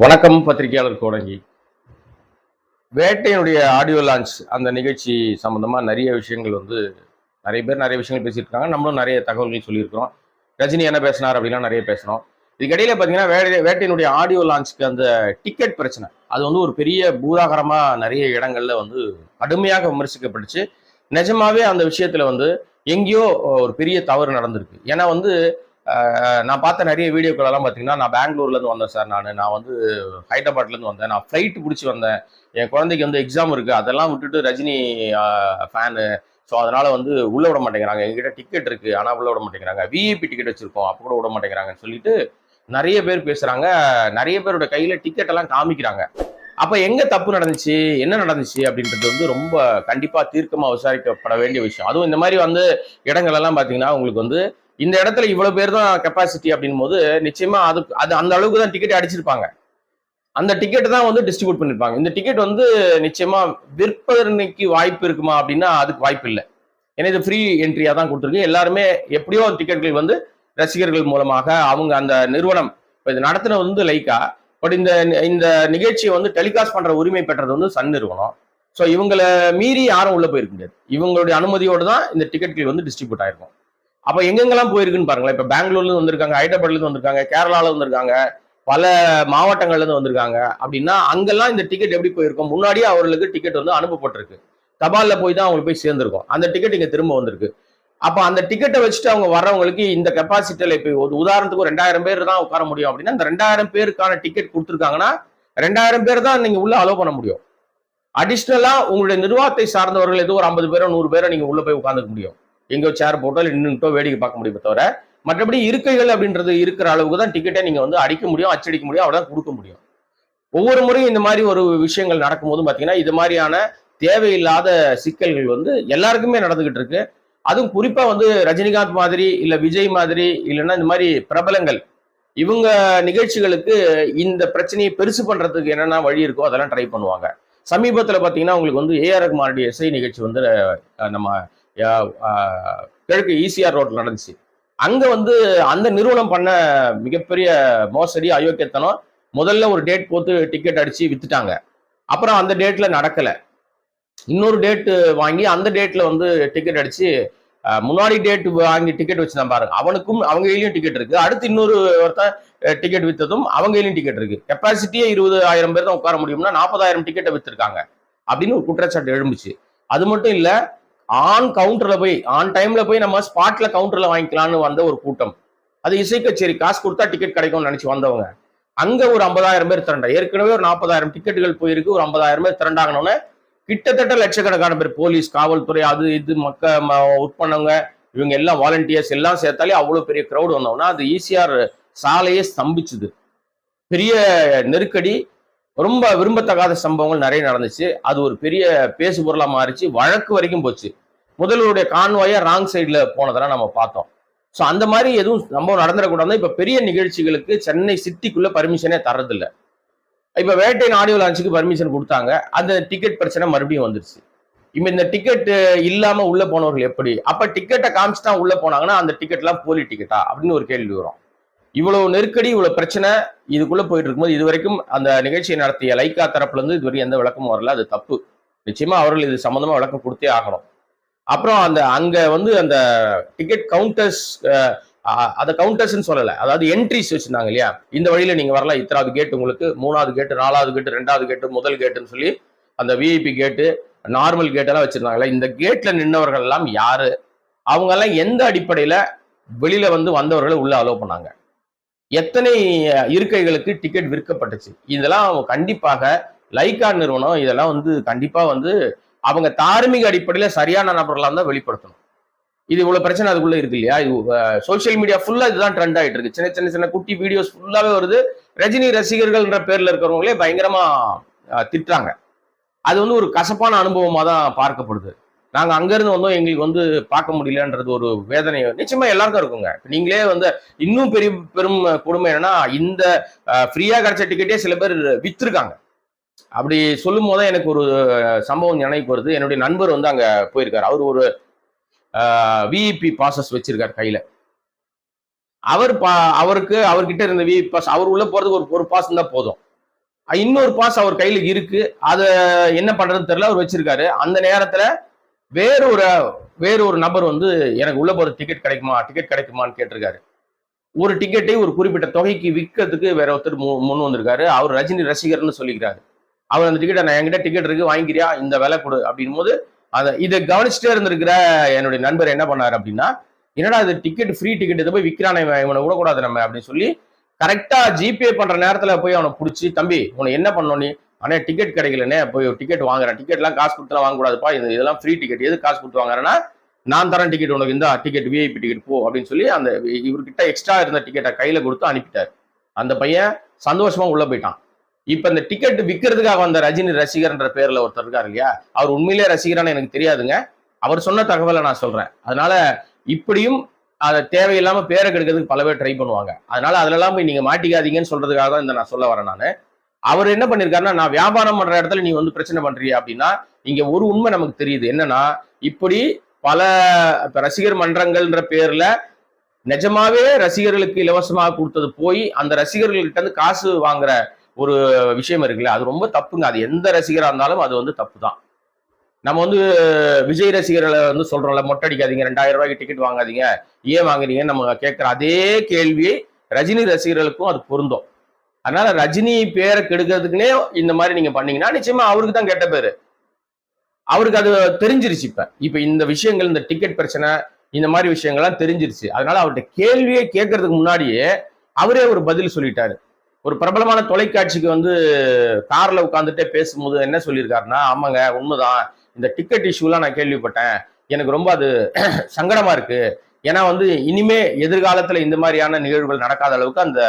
வணக்கம் பத்திரிகையாளர் Kodangi. வேட்டையினுடைய audio launch அந்த நிகழ்ச்சி சம்மந்தமாக நிறைய விஷயங்கள் வந்து நிறைய பேர் நிறைய விஷயங்கள் பேசிட்டு இருக்காங்க நம்மளும் நிறைய தகவல்கள் சொல்லியிருக்கிறோம். ரஜினி என்ன பேசினார் அப்படிலாம் நிறைய பேசணும் இதுக்கிடையில் பார்த்தீங்கன்னா வே வேட்டையினுடைய ஆடியோ லான்ச்சுக்கு அந்த டிக்கெட் பிரச்சனை. அது வந்து ஒரு பெரிய பூதாகரமாக நிறைய இடங்களில் வந்து கடுமையாக விமர்சிக்கப்பட்டுச்சு. நிஜமாவே அந்த விஷயத்தில் வந்து எங்கேயோ ஒரு பெரிய தவறு நடந்திருக்கு. ஏன்னா வந்து நான் பார்த்த நிறைய வீடியோக்களெல்லாம் பார்த்தீங்கன்னா நான் பெங்களூர்லேருந்து வந்தேன் சார் நான். நான் வந்து ஹைதராபாத்லேருந்து வந்தேன். நான் ஃப்ளைட் பிடிச்சி வந்தேன். என் குழந்தைக்கு வந்து எக்ஸாம் இருக்குது அதெல்லாம் விட்டுட்டு ரஜினி ஃபேனு ஸோ அதனால் வந்து உள்ளே விட மாட்டேங்கிறாங்க. எங்ககிட்ட டிக்கெட் இருக்குது ஆனால் உள்ளே விட மாட்டேங்கிறாங்க. விஐபி டிக்கெட் வச்சுருக்கோம். அப்போ கூட விட மாட்டேங்கிறாங்கன்னு சொல்லிட்டு நிறைய பேர் பேசுகிறாங்க நிறைய பேரோட கையில் டிக்கெட்டெல்லாம் காமிக்கிறாங்க. அப்போ எங்கே தப்பு நடந்துச்சு? என்ன நடந்துச்சு? அப்படின்றது வந்து ரொம்ப கண்டிப்பாக தீர்க்கமாக விசாரிக்கப்பட வேண்டிய விஷயம். அதுவும் இந்த மாதிரி வந்து இடங்கள்லாம் பார்த்தீங்கன்னா உங்களுக்கு வந்து இந்த இடத்துல இவ்வளவு பேர் தான் கெப்பாசிட்டி அப்படின் போது நிச்சயமா அது அது அந்த அளவுக்கு தான் டிக்கெட் அடிச்சிருப்பாங்க. அந்த டிக்கெட் தான் வந்து டிஸ்ட்ரிபியூட் பண்ணிருப்பாங்க. இந்த டிக்கெட் வந்து நிச்சயமா விற்பனைக்கு வாய்ப்பு இருக்குமா அப்படின்னா அதுக்கு வாய்ப்பு இல்லை. ஏன்னா இது ஃப்ரீ என்ட்ரியா தான் கொடுத்துருக்கு. எல்லாருமே எப்படியோ டிக்கெட்கள் வந்து ரசிகர்கள் மூலமாக அவங்க அந்த நிறுவனம் இப்போ இது நடத்துனது வந்து லைக்கா பட் இந்த இந்த நிகழ்ச்சியை வந்து டெலிகாஸ்ட் பண்ற உரிமை பெற்றது வந்து சன் நிறுவனம். ஸோ இவங்களை மீறி யாரும் உள்ள போயிருக்க முடியாது. இவங்களுடைய அனுமதியோடு தான் இந்த டிக்கெட்கள் வந்து டிஸ்ட்ரிபியூட் ஆயிருக்கும். அப்ப எங்கெங்கெல்லாம் போயிருக்குன்னு பாருங்களேன். இப்ப பெங்களூர்ல இருந்து வந்திருக்காங்க ஹைதராபாத்ல இருந்து வந்திருக்காங்க கேரளால இருந்து வந்திருக்காங்க பல மாவட்டங்கள்ல இருந்து வந்திருக்காங்க. அப்படின்னா அங்கெல்லாம் இந்த டிக்கெட் எப்படி போயிருக்கும்? முன்னாடியே அவர்களுக்கு டிக்கெட் வந்து அனுப்பப்பட்டிருக்கு. தபால்ல போய் தான் அவங்களுக்கு போய் சேர்ந்திருக்கும். அந்த டிக்கெட் இங்க திரும்ப வந்திருக்கு. அப்ப அந்த டிக்கெட்டை வச்சுட்டு அவங்க வர்றவங்களுக்கு இந்த கெப்பாசிட்டியில இப்போ ஒரு உதாரணத்துக்கு ரெண்டாயிரம் பேர் தான் உட்கார முடியும் அப்படின்னா அந்த ரெண்டாயிரம் பேருக்கான டிக்கெட் கொடுத்துருக்காங்கன்னா ரெண்டாயிரம் பேர் தான் நீங்க உள்ள அலோவ் பண்ண முடியும். அடிஷ்னலா உங்களுடைய நிர்வாகத்தை சார்ந்தவர்கள் ஏதோ ஒரு ஐம்பது பேரோ நூறு பேரோ நீங்க உள்ள போய் உட்காந்துக்க முடியும். எங்கேயோ சேர் போட்டோ இல்லை நின்றுட்டோ வேடிக்கை பார்க்க முடியுமே தவிர மற்றபடி இருக்கைகள் அப்படின்றது இருக்கிற அளவுக்கு தான் டிக்கெட்டை நீங்கள் வந்து அடிக்க முடியும் அச்சடிக்க முடியும் அவ்வளவுதான் கொடுக்க முடியும். ஒவ்வொரு முறையும் இந்த மாதிரி ஒரு விஷயங்கள் நடக்கும்போது பார்த்தீங்கன்னா இது மாதிரியான தேவையில்லாத சிக்கல்கள் வந்து எல்லாருக்குமே நடந்துகிட்டு இருக்கு. அதுவும் குறிப்பாக வந்து ரஜினிகாந்த் மாதிரி இல்லை விஜய் மாதிரி இல்லைன்னா இந்த மாதிரி பிரபலங்கள் இவங்க நிகழ்ச்சிகளுக்கு இந்த பிரச்சனையை பெருசு பண்ணுறதுக்கு என்னென்ன வழி இருக்கோ அதெல்லாம் ட்ரை பண்ணுவாங்க. சமீபத்தில் பார்த்தீங்கன்னா உங்களுக்கு வந்து ஏஆர் ரகுமானுடைய இசை நிகழ்ச்சி வந்து நம்ம கிழக்கு ஈசிஆர் ரோட்ல நடந்துச்சு. அங்க வந்து அந்த நிறுவனம் பண்ண மிகப்பெரிய மோசடி அயோக்கியத்தனம் முதல்ல ஒரு டேட் போட்டு டிக்கெட் அடிச்சு வித்துட்டாங்க. அப்புறம் அந்த டேட்ல நடக்கல. இன்னொரு டேட் வாங்கி அந்த டேட்ல வந்து டிக்கெட் அடிச்சு முன்னாடி டேட் வாங்கி டிக்கெட் வச்சுதான் பாருங்க. அவனுக்கும் அவங்க கையிலையும் டிக்கெட் இருக்கு. அடுத்து இன்னொரு ஒருத்தன் டிக்கெட் வித்ததும் அவங்க கையிலையும் டிக்கெட் இருக்கு. கெப்பாசிட்டியே இருபது ஆயிரம் பேர் தான் உட்கார முடியும்னா நாற்பதாயிரம் டிக்கெட்டை வித்துருக்காங்க. அப்படின்னு ஒரு குற்றச்சாட்டு எழும்புச்சு. அது மட்டும் இல்லை ஆன் கவுண்டர்ல போய் ஆன் டைம்ல போய் நம்ம ஸ்பாட்ல கவுண்டர்ல வாங்கிக்கலாம்னு வந்த ஒரு கூட்டம். அது இசை கச்சேரி காசு கொடுத்தா டிக்கெட் கிடைக்கும்னு நினைச்சு வந்தவங்க. அங்க ஒரு ஐம்பதாயிரம் பேர் திரண்டா ஏற்கனவே ஒரு நாற்பதாயிரம் டிக்கெட்டுகள் போயிருக்கு. ஒரு ஐம்பதாயிரம் பேர் திரண்டாங்கன்னு கிட்டத்தட்ட லட்சக்கணக்கான பேர் போலீஸ் காவல்துறை அது இது மக்க ஒர்க் பண்ணவங்க இவங்க எல்லாம் வாலண்டியர்ஸ் எல்லாம் சேர்த்தாலே அவ்வளோ பெரிய க்ரௌடு வந்தோம்னா அது ஈஸியார் சாலையே ஸ்தம்பிச்சுது. பெரிய நெருக்கடி ரொம்ப விரும்பத்தகாத சம்பவங்கள் நிறைய நடந்துச்சு. அது ஒரு பெரிய பேசு பொருளாக மாறிச்சு. வழக்கு வரைக்கும் போச்சு. முதல்வருடைய கான்வாயை ராங் சைடில் போனதெல்லாம் நம்ம பார்த்தோம். ஸோ அந்த மாதிரி எதுவும் சம்பவம் நடந்துடக்கூடாது இப்போ பெரிய நிகழ்ச்சிகளுக்கு சென்னை சிட்டிக்குள்ளே பர்மிஷனே தரதில்லை இப்போ வேட்டை ஆடியோ லான்ச்சுக்கு பர்மிஷன் கொடுத்தாங்க. அந்த டிக்கெட் பிரச்சனை மறுபடியும் வந்துருச்சு. இப்போ இந்த டிக்கெட் இல்லாமல் உள்ளே போனவர்கள் எப்படி? அப்போ டிக்கெட்டை காமிச்சுட்டா உள்ளே போனாங்கன்னா அந்த டிக்கெட்லாம் போலி டிக்கெட்டா அப்படின்னு ஒரு கேள்வி வரும். இவ்வளவு நெருக்கடி இவ்வளவு பிரச்சனை இதுக்குள்ள போயிட்டு இருக்கும்போது இது வரைக்கும் அந்த நிகழ்ச்சியை நடத்திய லைக்கா தரப்புல இருந்து இதுவரைக்கும் எந்த விளக்கமும் வரல. அது தப்பு. நிச்சயமா அவர்கள் இது சம்பந்தமா விளக்கம் கொடுத்தே ஆகணும். அப்புறம் அந்த அங்க வந்து அந்த டிக்கெட் கவுண்டர்ஸ் அதை கவுண்டர்ஸ்னு சொல்லல. அதாவது என்ட்ரிஸ் வச்சிருந்தாங்க இல்லையா? இந்த வழியில நீங்க வரலாம். இத்தனாவது கேட் உங்களுக்கு மூணாவது கேட்டு நாலாவது கேட்டு ரெண்டாவது கேட்டு முதல் கேட்டுன்னு சொல்லி அந்த விஐபி கேட்டு நார்மல் கேட்டெல்லாம் வச்சிருந்தாங்கல்ல. இந்த கேட்ல நின்னவர்கள் எல்லாம் யாரு? அவங்க எல்லாம் எந்த அடிப்படையில வெளியில வந்து வந்தவர்களை உள்ள அலோவ் பண்ணாங்க? எத்தனை இருக்கைகளுக்கு டிக்கெட் விற்கப்பட்டுச்சு? இதெல்லாம் கண்டிப்பாக லைகா நிறுவனம் இதெல்லாம் வந்து கண்டிப்பா வந்து அவங்க தார்மீக அடிப்படையில சரியான நபர்களாக தான் வெளிப்படுத்தணும். இது இவ்வளவு பிரச்சனை அதுக்குள்ள இருக்கு இல்லையா? இது சோசியல் மீடியா ஃபுல்லா இதுதான் ட்ரெண்ட் ஆயிட்டு இருக்கு. சின்ன சின்ன சின்ன குட்டி வீடியோஸ் ஃபுல்லாவே வருது. ரஜினி ரசிகர்கள்ன்ற பேர்ல இருக்கிறவங்களே பயங்கரமா திட்டுறாங்க. அது வந்து ஒரு கசப்பான அனுபவமா தான் பார்க்கப்படுது. நாங்க அங்கிருந்து வந்தோம் எங்களுக்கு வந்து பார்க்க முடியலன்றது ஒரு வேதனை. நிச்சயமா எல்லாருக்கும் இருக்குங்க. நீங்களே வந்து இன்னும் பெரிய பெரும் கொடுமை என்னன்னா இந்த ஃப்ரீயா கிடைச்ச டிக்கெட்டே சில பேர் வித்துருக்காங்க. அப்படி சொல்லும் போதே எனக்கு ஒரு சம்பவம் நினைவுக்கு வருது. என்னுடைய நண்பர் வந்து அங்க போயிருக்காரு. அவர் ஒரு விஇபி பாசஸ் வச்சிருக்காரு கையில. அவர் பா அவருக்கு அவர்கிட்ட இருந்த விஇபி பாஸ் அவர் உள்ள போறதுக்கு ஒரு ஒரு பாஸ் தான் போதும். இன்னொரு பாஸ் அவர் கையில இருக்கு. அதை என்ன பண்றதுன்னு தெரியல. அவர் வச்சிருக்காரு. அந்த நேரத்துல வேறொரு வேறு ஒரு நபர் வந்து எனக்கு உள்ள போற டிக்கெட் கிடைக்குமா டிக்கெட் கிடைக்குமான்னு கேட்டிருக்காரு. ஒரு டிக்கெட்டை ஒரு குறிப்பிட்ட தொகைக்கு விற்கிறதுக்கு வேற ஒருத்தர் மு- முன் வந்திருக்காரு. அவர் ரஜினி ரசிகர்னு சொல்லிக்கிறாரு. அவர் அந்த டிக்கெட்டை நான் என்கிட்ட டிக்கெட் இருக்கு வாங்கிக்கிறியா? இந்த விலை கொடு. அப்படின் போது அதை இதை கவனிச்சுட்டே இருந்திருக்கிற என்னுடைய நண்பர் என்ன பண்ணார் அப்படின்னா என்னடா இது டிக்கெட் ஃப்ரீ டிக்கெட் இதை போய் விற்கிறானே இவனை விடக்கூடாது நம்ம அப்படின்னு சொல்லி கரெக்டாக ஜிபே பண்ணுற நேரத்தில் போய் அவனை பிடிச்சி தம்பி உன்னை என்ன பண்ணணும் ஆனால் டிக்கெட் கிடைக்கலனே போய் டிக்கெட் வாங்குறேன். டிக்கெட்லாம் காசு கொடுத்துலாம் வாங்கக்கூடாதுப்பா. இது இதெல்லாம் ஃப்ரீ டிக்கெட் எது காசு கொடுத்து வாங்குறேன்னா நான் தரேன் டிக்கெட் உனக்கு. இந்த டிக்கெட் விஐபி டிக்கெட் போ அப்படின்னு சொல்லி அந்த இவர்கிட்ட எக்ஸ்ட்ரா இருந்த டிக்கெட்டை கையில் கொடுத்து அனுப்பிட்டார். அந்த பையன் சந்தோஷமாக உள்ளே போயிட்டான். இப்ப இந்த டிக்கெட் விற்கிறதுக்காக வந்த ரஜினி ரசிகர்ன்ற பேர்ல ஒருத்தர் இருக்காரு இல்லையா? அவர் உண்மையிலே ரசிகரான எனக்கு தெரியாதுங்க. அவர் சொன்ன தகவலை நான் சொல்றேன். அதனால இப்படியும் அதை தேவையில்லாம பேரை கெடுக்கிறதுக்கு பல பேர் ட்ரை பண்ணுவாங்க. அதனால அதுலலாம் போய் நீங்க மாட்டிக்காதீங்கன்னு சொல்றதுக்காக தான் இந்த நான் சொல்ல வரேன் நான். அவர் என்ன பண்ணிருக்காருன்னா நான் வியாபாரம் பண்ற இடத்துல நீ வந்து பிரச்சனை பண்றிய அப்படின்னா இங்க ஒரு உண்மை நமக்கு தெரியுது. என்னன்னா இப்படி பல ரசிகர் மன்றங்கள்ன்ற பேர்ல நிஜமாவே ரசிகர்களுக்கு இலவசமாக கொடுத்தது போய் அந்த ரசிகர்கள்கிட்ட இருந்து காசு வாங்குற ஒரு விஷயம் இருக்குல்ல அது ரொம்ப தப்புங்க. அது எந்த ரசிகராக இருந்தாலும் அது வந்து தப்பு தான் நம்ம வந்து விஜய் ரசிகர்களை வந்து சொல்றோம்ல மொட்டை அடிக்காதீங்க ரெண்டாயிரம் ரூபாய்க்கு டிக்கெட் வாங்காதீங்க ஏன் வாங்குறீங்கன்னு நம்ம கேட்குற அதே கேள்வி ரஜினி ரசிகர்களுக்கும் அது பொருந்தும். அதனால ரஜினி பேரை கெடுக்கிறதுக்குனே இந்த மாதிரி நீங்க பண்ணீங்கன்னா நிச்சயமா அவருக்கு தான் கெட்ட பேரு. அவருக்கு அது தெரிஞ்சிருச்சு இப்ப. இப்ப இந்த விஷயங்கள் இந்த டிக்கெட் பிரச்சனை இந்த மாதிரி விஷயங்கள்லாம் தெரிஞ்சிருச்சு. அதனால அவர்கிட்ட கேள்வியை கேட்கறதுக்கு முன்னாடியே அவரே ஒரு பதில் சொல்லிட்டாரு. ஒரு பிரபலமான தொலைக்காட்சிக்கு வந்து கார்ல உட்காந்துட்டே பேசும்போது என்ன சொல்லியிருக்காருன்னா ஆமாங்க உண்மைதான். இந்த டிக்கெட் இஷ்யூலாம் நான் கேள்விப்பட்டேன். எனக்கு ரொம்ப அது சங்கடமா இருக்கு. ஏன்னா வந்து இனிமே எதிர்காலத்துல இந்த மாதிரியான நிகழ்வுகள் நடக்காத அளவுக்கு அந்த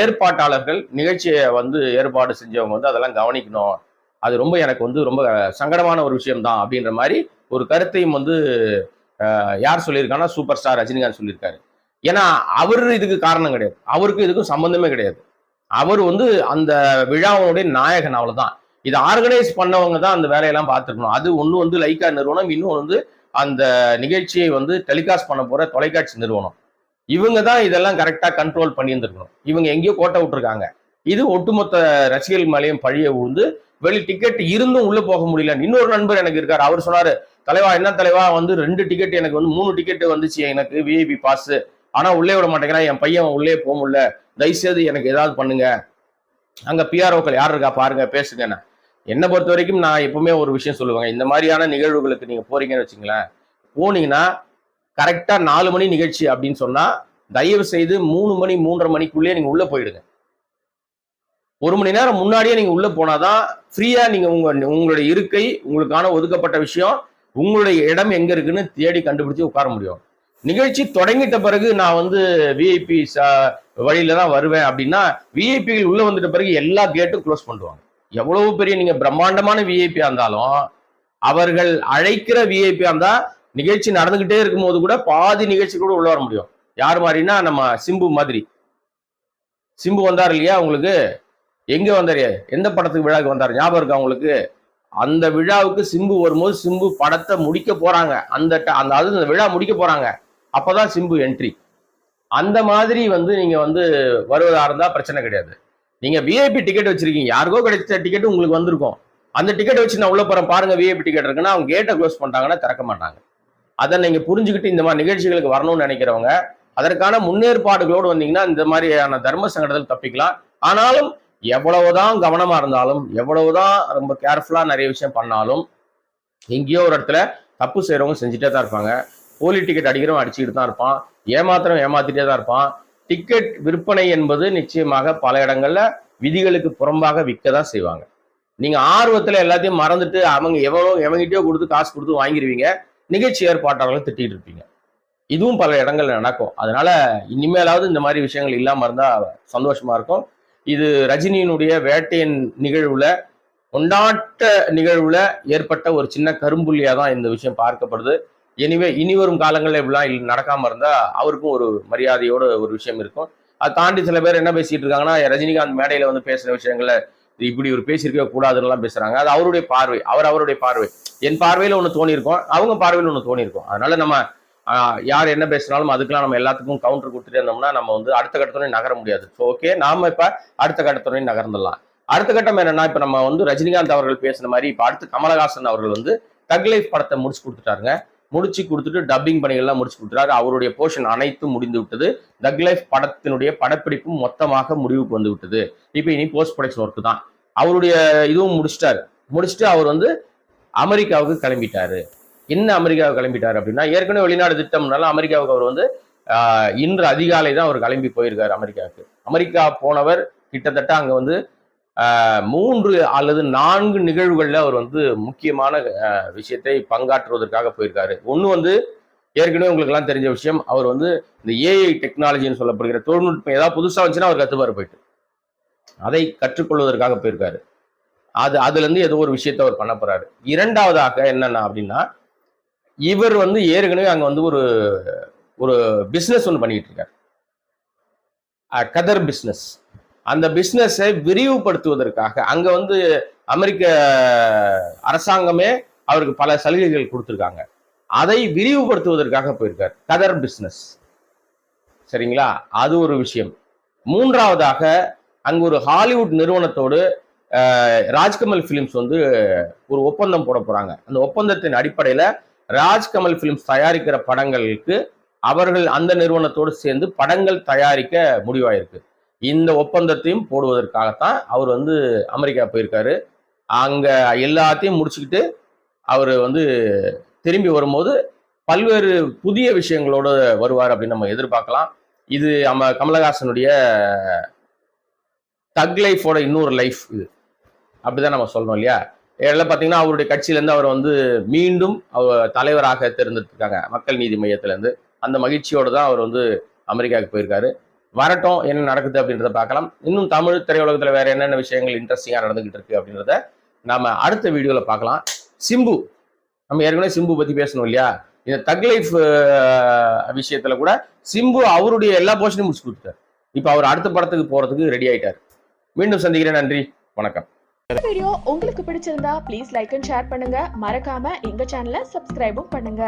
ஏற்பாட்டாளர்கள் நிகழ்ச்சியை வந்து ஏற்பாடு செஞ்சவங்க வந்து அதெல்லாம் கவனிக்கணும். அது ரொம்ப எனக்கு வந்து ரொம்ப சங்கடமான ஒரு விஷயம்தான். அப்படின்ற மாதிரி ஒரு கருத்தையும் வந்து யார் சொல்லியிருக்காங்கன்னா சூப்பர் ஸ்டார் ரஜினிகாந்த் சொல்லியிருக்காரு. ஏன்னா அவர் இதுக்கு காரணம் கிடையாது. அவருக்கும் இதுக்கும் சம்பந்தமே கிடையாது. அவர் வந்து அந்த விழாவுடைய நாயகன் அவ்வளவுதான். இதை ஆர்கனைஸ் பண்ணவங்க தான் அந்த வேலையெல்லாம் பார்த்துருக்கணும். அது ஒன்று வந்து லைக்கா நிறுவனம் இன்னும் வந்து அந்த நிகழ்ச்சியை வந்து டெலிகாஸ்ட் பண்ண போற தொலைக்காட்சி நிறுவனம். இவங்க தான் இதெல்லாம் கரெக்டாக கண்ட்ரோல் பண்ணியிருந்துருக்கணும். இவங்க எங்கேயோ கோட்டை விட்டுருக்காங்க. இது ஒட்டுமொத்த ரசிகர்கள் மேலேயும் பழிய விழுந்து வெளி டிக்கெட் இருந்தும் உள்ள போக முடியல. இன்னொரு நண்பர் எனக்கு இருக்கார். அவர் சொன்னாரு தலைவா என்ன தலைவா? வந்து ரெண்டு டிக்கெட் எனக்கு வந்து மூணு டிக்கெட் வந்துச்சு எனக்கு விஐபி பாஸ் ஆனா உள்ளே விட மாட்டேங்கிறான் என் பையன் உள்ளே போக முடியல. தயவுசெய்து எனக்கு ஏதாவது பண்ணுங்க. அங்க பிஆர்ஓக்கள் யார் இருக்கா பாருங்க பேசுங்க என்னை பொறுத்த வரைக்கும் நான் எப்பவுமே ஒரு விஷயம் சொல்லுவேங்க. இந்த மாதிரியான நிகழ்வுகளுக்கு நீங்க போறீங்கன்னு வச்சுங்களேன் போனீங்கன்னா கரெக்டா நாலு மணி நிகழ்ச்சி அப்படின்னு சொன்னா தயவு செய்து மூணு மணி மூன்றரை மணிக்குள்ளேயே நீங்க உள்ள போயிடுங்க. ஒரு மணி நேரம் முன்னாடியே நீங்க உள்ள போனாதான் ஃப்ரீயா நீங்க உங்க உங்களுடைய இருக்கை உங்களுக்கான ஒதுக்கப்பட்ட விஷயம் உங்களுடைய இடம் எங்க இருக்குன்னு தேடி கண்டுபிடிச்சு உட்கார முடியும். நிகழ்ச்சி தொடங்கிட்ட பிறகு நான் வந்து விஐபி வழியில தான் வருவேன். அப்படின்னா விஐபிகள் உள்ள வந்துட்ட பிறகு எல்லா கேட்டும் க்ளோஸ் பண்ணுவாங்க எவ்வளவு பெரிய நீங்க பிரம்மாண்டமான விஐபியா இருந்தாலும் அவர்கள் அழைக்கிற விஐபியா இருந்தா நிகழ்ச்சி நடந்துகிட்டே இருக்கும்போது கூட பாதி நிகழ்ச்சி கூட உள்ள வர முடியும். யார் மாதிரின்னா நம்ம சிம்பு மாதிரி. சிம்பு வந்தார் இல்லையா உங்களுக்கு? எங்க வந்தாரு? எந்த படத்துக்கு விழாவுக்கு வந்தார்? ஞாபகம் இருக்கா உங்களுக்கு? அந்த விழாவுக்கு சிம்பு வரும்போது சிம்பு படத்தை முடிக்க போறாங்க. அந்த ட- அந்த அது அந்த விழா முடிக்க போறாங்க. அப்போதான் சிம்பு என்ட்ரி அந்த மாதிரி வந்து நீங்கள் வந்து வருவதா இருந்தால் பிரச்சனை கிடையாது. நீங்கள் விஐபி டிக்கெட் வச்சிருக்கீங்க. யாருக்கோ கிடைச்ச டிக்கெட் உங்களுக்கு வந்திருக்கும். அந்த டிக்கெட் வச்சு நான் உள்ள போறேன். பாருங்க விஐபி டிக்கெட் இருக்குன்னா அவங்க கேட்டை க்ளோஸ் பண்ணிட்டாங்கன்னா திறக்க மாட்டாங்க. அதை நீங்கள் புரிஞ்சுக்கிட்டு இந்த மாதிரி நிகழ்ச்சிகளுக்கு வரணும்னு நினைக்கிறவங்க அதற்கான முன்னேற்பாடுகளோடு வந்தீங்கன்னா இந்த மாதிரியான தர்ம சங்கடத்தில் தப்பிக்கலாம். ஆனாலும் எவ்வளவுதான் கவனமாக இருந்தாலும் எவ்வளவுதான் ரொம்ப கேர்ஃபுல்லாக நிறைய விஷயம் பண்ணாலும் எங்கேயோ ஒரு இடத்துல தப்பு செய்கிறவங்க செஞ்சுட்டே தான் இருப்பாங்க. போலி டிக்கெட் அடிக்கிறவன் அடிச்சுக்கிட்டு தான் இருப்பான். ஏமாத்திரம் ஏமாத்திட்டே தான் இருப்பான். டிக்கெட் விற்பனை என்பது நிச்சயமாக பல இடங்கள்ல விதிகளுக்கு புறம்பாக விற்க தான் செய்வாங்க. நீங்க ஆர்வத்துல எல்லாத்தையும் மறந்துட்டு அவங்க எவ்வளோ எவங்கிட்டயோ கொடுத்து காசு கொடுத்து வாங்கிடுவீங்க நிகழ்ச்சி ஏற்பாட்டாளர்கள் திட்டிட்டு இருப்பீங்க. இதுவும் பல இடங்கள்ல நடக்கும். அதனால இனிமேலாவது இந்த மாதிரி விஷயங்கள் இல்லாம இருந்தா சந்தோஷமா இருக்கும். இது ரஜினியினுடைய வேட்டையின் நிகழ்வுல கொண்டாட்ட நிகழ்வுல ஏற்பட்ட ஒரு சின்ன கரும்புள்ளியா தான் இந்த விஷயம் பார்க்கப்படுது. எனிவே இனி வரும் காலங்களில் இப்படிலாம் நடக்காமல் இருந்தால் அவருக்கும் ஒரு மரியாதையோட ஒரு விஷயம் இருக்கும். அதை தாண்டி சில பேர் என்ன பேசிட்டு இருக்காங்கன்னா ரஜினிகாந்த் மேடையில் வந்து பேசுகிற விஷயங்களை இது இப்படி ஒரு பேசியிருக்க கூடாதுன்னு பேசுகிறாங்க அது அவருடைய பார்வை. அவர் அவருடைய பார்வை. என் பார்வையில் ஒன்று தோணியிருக்கும். அவங்க பார்வையில் ஒன்று தோணியிருக்கும். அதனால நம்ம யார் என்ன பேசினாலும் அதுக்கெல்லாம் நம்ம எல்லாத்துக்கும் கவுண்டர் கொடுத்துட்டே இருந்தோம்னா நம்ம வந்து அடுத்த கட்டத்துறை நகர முடியாது. ஸோ ஓகே நாம இப்போ அடுத்த கட்டத்துறை நகர்ந்துடலாம். அடுத்த கட்டம் என்னன்னா இப்போ நம்ம வந்து ரஜினிகாந்த் அவர்கள் பேசின மாதிரி இப்போ அடுத்து கமலஹாசன் அவர்கள் வந்து தக் லைஃப் படத்தை முடிச்சு கொடுத்துட்டாருங்க. முடிச்சு கொடுத்துட்டு டப்பிங் பணிகள்லாம் முடிச்சு கொடுத்துட்டாரு. அவருடைய போர்ஷன் அனைத்தும் முடிந்து விட்டது. தக் லைஃப் படத்தினுடைய படப்பிடிப்பும் மொத்தமாக முடிவுக்கு வந்து விட்டது. இப்போ இனி போஸ்ட் ப்ரொடக்ஷன் ஒர்க் தான். அவருடைய இதுவும் முடிச்சிட்டாரு. முடிச்சுட்டு அவர் வந்து அமெரிக்காவுக்கு கிளம்பிட்டாரு. என்ன அமெரிக்காவுக்கு கிளம்பிட்டாரு அப்படின்னா ஏற்கனவே வெளிநாடு திட்டம்னால அமெரிக்காவுக்கு அவர் வந்து இன்று அதிகாலை தான் அவர் கிளம்பி போயிருக்காரு அமெரிக்காவுக்கு. அமெரிக்கா போனவர் கிட்டத்தட்ட அங்கே வந்து மூன்று அல்லது நான்கு நிகழ்வுகளில் அவர் வந்து முக்கியமான விஷயத்தை பங்காற்றுவதற்காக போயிருக்காரு. ஒன்று வந்து ஏற்கனவே உங்களுக்கெல்லாம் தெரிஞ்ச விஷயம் அவர் வந்து இந்த ஏஐ டெக்னாலஜின்னு சொல்லப்படுகிற தொழில்நுட்பம் ஏதாவது புதுசாக வந்துச்சுன்னா அவர் கத்துப்பாரு போயிட்டு. அதை கற்றுக்கொள்வதற்காக போயிருக்காரு. அது அதுலேருந்து ஏதோ ஒரு விஷயத்தை அவர் பண்ண போறாரு. இரண்டாவதாக என்னென்னா அப்படின்னா இவர் வந்து ஏற்கனவே அங்கே வந்து ஒரு ஒரு பிஸ்னஸ் ஒன்று பண்ணிக்கிட்டு இருக்கார். கதர் பிஸ்னஸ் அந்த பிஸ்னஸை விரிவுபடுத்துவதற்காக அங்க வந்து அமெரிக்க அரசாங்கமே அவருக்கு பல சலுகைகள் கொடுத்துருக்காங்க. அதை விரிவுபடுத்துவதற்காக போயிருக்கார். கதர் பிஸ்னஸ் சரிங்களா? அது ஒரு விஷயம். மூன்றாவதாக அங்கு ஒரு ஹாலிவுட் நிறுவனத்தோடு ராஜ்கமல் ஃபிலிம்ஸ் வந்து ஒரு ஒப்பந்தம் போட போறாங்க. அந்த ஒப்பந்தத்தின் அடிப்படையில் ராஜ்கமல் ஃபிலிம்ஸ் தயாரிக்கிற படங்களுக்கு அவர்கள் அந்த நிறுவனத்தோடு சேர்ந்து படங்கள் தயாரிக்க முடிவாயிருக்கு. இந்த ஒப்பந்தத்தையும் போடுவதற்காகத்தான் அவர் வந்து அமெரிக்கா போயிருக்காரு. அங்கே எல்லாத்தையும் முடிச்சுக்கிட்டு அவர் வந்து திரும்பி வரும்போது பல்வேறு புதிய விஷயங்களோடு வருவார் அப்படின்னு நம்ம எதிர்பார்க்கலாம். இது நம்ம கமலஹாசனுடைய தக் லைஃபோட இன்னொரு லைஃப் இது. அப்படிதான் நம்ம சொல்லணும் இல்லையா? எல்லாம் பார்த்தீங்கன்னா அவருடைய கட்சியிலேருந்து அவர் வந்து மீண்டும் அவர் தலைவராக தேர்ந்தெடுத்திருக்காங்க. மக்கள் நீதி மையத்திலேருந்து. அந்த மகிழ்ச்சியோடு தான் அவர் வந்து அமெரிக்காவுக்கு போயிருக்காரு. வரட்டும் என்ன நடக்குது அப்படின்றத பார்க்கலாம். இன்னும் தமிழ் திரையுலகத்தில் வேற என்னென்ன விஷயங்கள் இன்ட்ரெஸ்டிங்காக நடந்துகிட்டு இருக்கு அப்படின்றத நாம அடுத்த வீடியோவில் பார்க்கலாம். சிம்பு நம்ம ஏற்கனவே சிம்பு பற்றி பேசணும் இல்லையா? இந்த தக் லைஃப் விஷயத்துல கூட சிம்பு அவருடைய எல்லா போர்ஷனையும் முடிச்சு கொடுத்துட்டார். இப்போ அவர் அடுத்த படத்துக்கு போறதுக்கு ரெடி ஆயிட்டார். மீண்டும் சந்திக்கிறேன் நன்றி வணக்கம். இந்த வீடியோ உங்களுக்கு பிடிச்சிருந்தா ப்ளீஸ் லைக் அண்ட் ஷேர் பண்ணுங்க. மறக்காம எங்க சேனலை சப்ஸ்கிரைபும் பண்ணுங்க.